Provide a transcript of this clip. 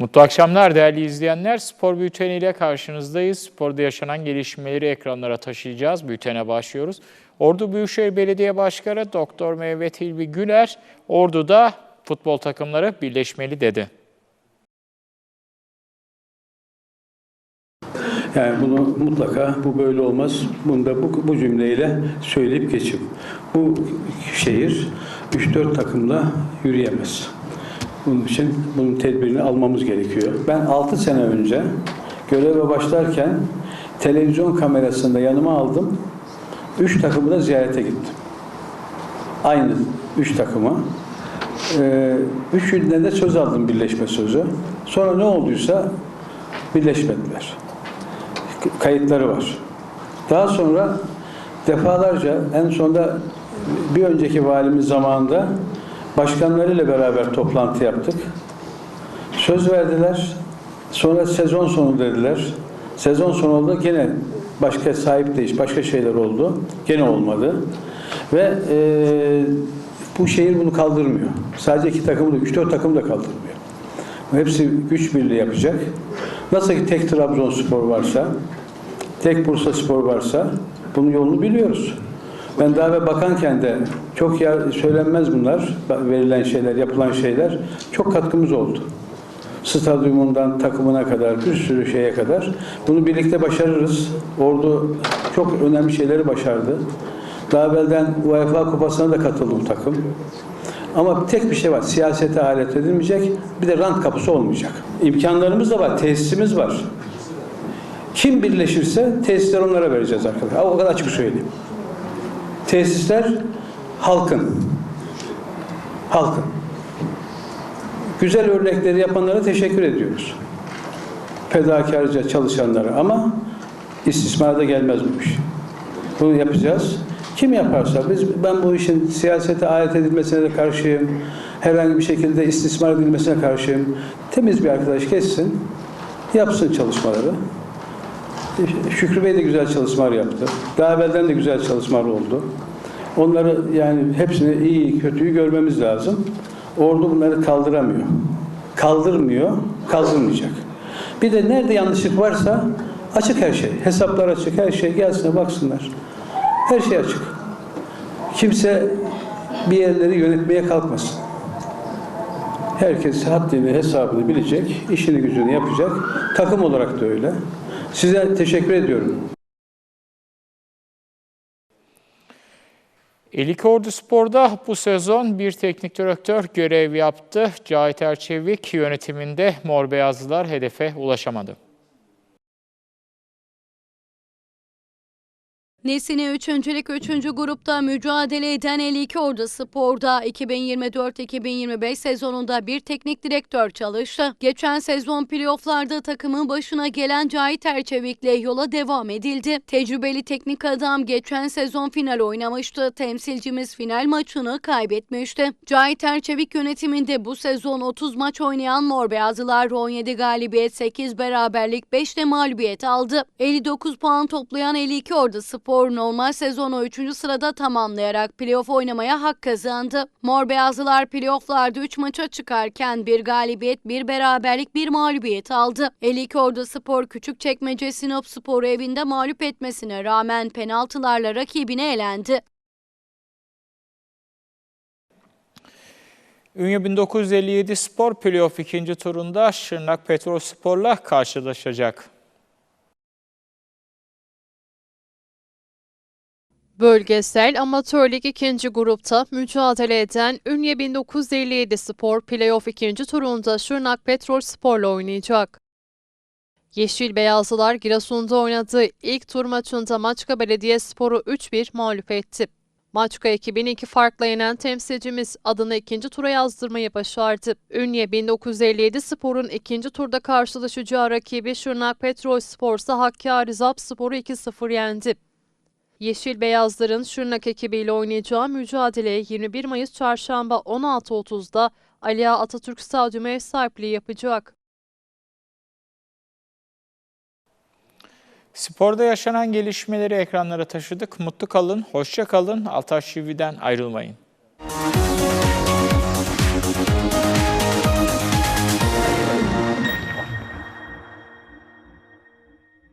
Mutlu akşamlar değerli izleyenler. Spor Bülteni ile karşınızdayız. Sporda yaşanan gelişmeleri ekranlara taşıyacağız. Bültene başlıyoruz. Ordu Büyükşehir Belediye Başkanı Doktor Mehmet Hilmi Güler, Ordu'da futbol takımları birleşmeli dedi. Yani bunu mutlaka bu böyle olmaz. Bunu da bu, bu cümleyle söyleyip geçip bu şehir 3-4 takımla yürüyemez. Bunun için bunun tedbirini almamız gerekiyor. Ben 6 sene önce göreve başlarken televizyon kamerasında yanıma aldım. 3 takımı da ziyarete gittim. Aynı 3 takıma. Ee, üçünden de söz aldım birleşme sözü. Sonra ne olduysa birleşmediler kayıtları var. Daha sonra defalarca en sonunda bir önceki valimiz zamanında başkanlarıyla beraber toplantı yaptık. Söz verdiler. Sonra sezon sonu dediler. Sezon sonu oldu gene başka sahip değiş, başka şeyler oldu. Gene olmadı. Ve e, bu şehir bunu kaldırmıyor. Sadece iki takım da, üç dört takım da kaldırmıyor. Hepsi güç birliği yapacak. Nasıl ki tek Trabzonspor varsa, tek Bursa Spor varsa bunun yolunu biliyoruz. Ben daha ve bakanken de çok yer söylenmez bunlar, verilen şeyler, yapılan şeyler. Çok katkımız oldu. Stadyumundan takımına kadar, bir sürü şeye kadar. Bunu birlikte başarırız. Ordu çok önemli şeyleri başardı. Daha evvelden UEFA Kupası'na da katıldı bu takım. Ama tek bir şey var. Siyasete alet edilmeyecek. Bir de rant kapısı olmayacak. İmkanlarımız da var. Tesisimiz var. Kim birleşirse tesisleri onlara vereceğiz arkadaşlar. O kadar açık söyleyeyim. Tesisler halkın. Halkın. Güzel örnekleri yapanlara teşekkür ediyoruz. Fedakarca çalışanlara ama istismara gelmez bu iş. Bunu yapacağız. Kim yaparsa biz ben bu işin siyasete alet edilmesine de karşıyım. Herhangi bir şekilde istismar edilmesine karşıyım. Temiz bir arkadaş kessin. Yapsın çalışmaları. Şükrü Bey de güzel çalışmalar yaptı. Daha evvelden de güzel çalışmalar oldu. Onları yani hepsini iyi kötüyü görmemiz lazım. Ordu bunları kaldıramıyor. Kaldırmıyor, kaldırmayacak. Bir de nerede yanlışlık varsa açık her şey. Hesaplar açık, her şey gelsin baksınlar. Her şey açık. Kimse bir yerleri yönetmeye kalkmasın. Herkes haddini, hesabını bilecek, işini gücünü yapacak. Takım olarak da öyle. Size teşekkür ediyorum. Elik Ordu Spor'da bu sezon bir teknik direktör görev yaptı. Cahit Erçevik yönetiminde Mor Beyazlılar hedefe ulaşamadı. Nesine 3. Lig 3. grupta mücadele eden 52 Ordu Spor'da 2024-2025 sezonunda bir teknik direktör çalıştı. Geçen sezon playofflarda takımın başına gelen Cahit Erçevik'le yola devam edildi. Tecrübeli teknik adam geçen sezon final oynamıştı. Temsilcimiz final maçını kaybetmişti. Cahit Erçevik yönetiminde bu sezon 30 maç oynayan Mor Beyazlılar 17 galibiyet, 8 beraberlik, 5 de mağlubiyet aldı. 59 puan toplayan 52 Ordu Spor normal sezonu 3. sırada tamamlayarak playoff oynamaya hak kazandı. Mor Beyazlılar playofflarda 3 maça çıkarken bir galibiyet, bir beraberlik, bir mağlubiyet aldı. 52 Ordu Spor Küçükçekmece Sinop Spor'u evinde mağlup etmesine rağmen penaltılarla rakibine elendi. Ünye 1957 Spor Playoff ikinci turunda Şırnak Petrol Spor'la karşılaşacak. Bölgesel Amatör Lig 2. grupta mücadele eden Ünye 1957 Spor Playoff 2. turunda Şırnak Petrol Spor'la oynayacak. Yeşil Beyazlılar Giresun'da oynadığı ilk tur maçında Maçka Belediyespor'u 3-1 mağlup etti. Maçka ekibini iki farkla yenen temsilcimiz adını ikinci tura yazdırmayı başardı. Ünye 1957 Spor'un ikinci turda karşılaşacağı rakibi Şırnak Petrol Spor ise Hakkari Zap Spor'u 2-0 yendi. Yeşil Beyazların Şırnak ekibiyle oynayacağı mücadele 21 Mayıs Çarşamba 16.30'da Aliya Atatürk Stadyumu ev sahipliği yapacak. Sporda yaşanan gelişmeleri ekranlara taşıdık. Mutlu kalın, hoşça kalın. Altaş TV'den ayrılmayın. Müzik